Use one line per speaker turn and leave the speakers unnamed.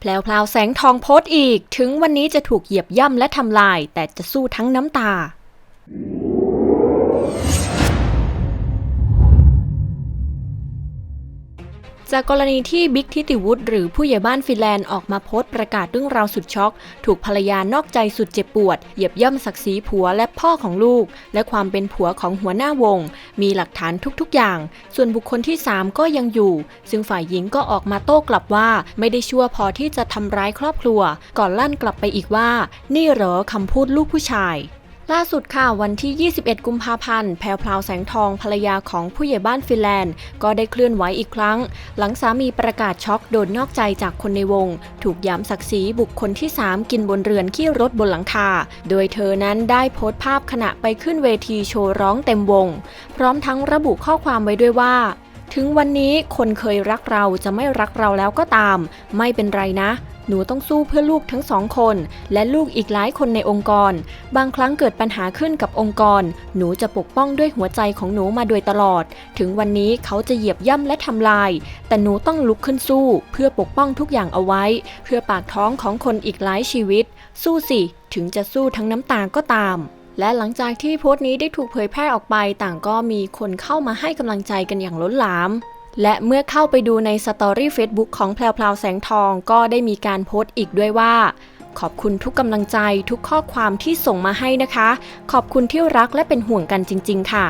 แพลวพลาวแสงทองโพสต์อีก ถึงวันนี้จะถูกเหยียบย่ำและทำลาย แต่จะสู้ทั้งน้ำตา จากกรณีที่บิ๊กทิติวุฒิหรือผู้ใหญ่บ้านฟินแลนด์ออกมาโพสต์ประกาศเรื่องราวสุดช็อก ถูกภรรยานอกใจสุดเจ็บปวด เหยียบย่ำศักดิ์ศรีผัวและพ่อของลูก และความเป็นผัวของหัวหน้าวง มีหลักฐานทุกๆอย่าง ส่วนบุคคลที่ 3 ก็ยังอยู่ ซึ่งฝ่ายหญิงก็ออกมาโต้กลับว่า ไม่ได้ชั่วพอที่จะทำร้ายครอบครัว ก่อนลั่นกลับไปอีกว่า นี่เหรอคำพูดลูกผู้ชาย ล่าสุดค่ะวันที่ 21 กุมภาพันธ์ แพรวพราวแสงทองภรรยาของผู้ใหญ่บ้านฟินแลนด์ ก็ได้เคลื่อนไหวอีกครั้ง หลังสามีประกาศช็อกโดนนอกใจจากคนในวง ถูกย้ำศักดิ์ศรีบุคคลที่ 3 กินบนเรือนขี้รถบนหลังคา โดยเธอนั้นได้โพสต์ภาพขณะไปขึ้นเวทีโชว์ร้องเต็มวง พร้อมทั้งระบุข้อความไว้ด้วยว่า ถึงวันนี้คนเคยรักเราจะไม่รักเราแล้วก็ตาม ไม่เป็นไรนะ หนูต้องสู้เพื่อลูกทั้งสองคน และลูกอีกหลายคนในองค์กร บางครั้งเกิดปัญหาขึ้นกับองค์กร หนูจะปกป้องด้วยหัวใจของหนูมาโดยตลอด ถึงวันนี้เขาจะเหยียบย่ำและทำลาย แต่หนูต้องลุกขึ้นสู้ เพื่อปกป้องทุกอย่างเอาไว้ เพื่อปากท้องของคนอีกหลายชีวิต สู้สิ ถึงจะสู้ทั้งน้ำตาก็ตามและหลังจากที่โพสต์นี้ได้ถูกเผยแพร่ออกไป ต่างก็มีคนเข้ามาให้กำลังใจกันอย่างล้นหลาม และเมื่อเข้าไปดูในสตอรี่ Facebook ของแพลวพลาวแสงทองก็ได้มีการโพสต์อีกด้วยว่า ขอบคุณทุกกำลังใจทุกข้อความที่ส่งมาให้นะคะ ขอบคุณที่รักและเป็นห่วงกันจริง ๆ ค่ะ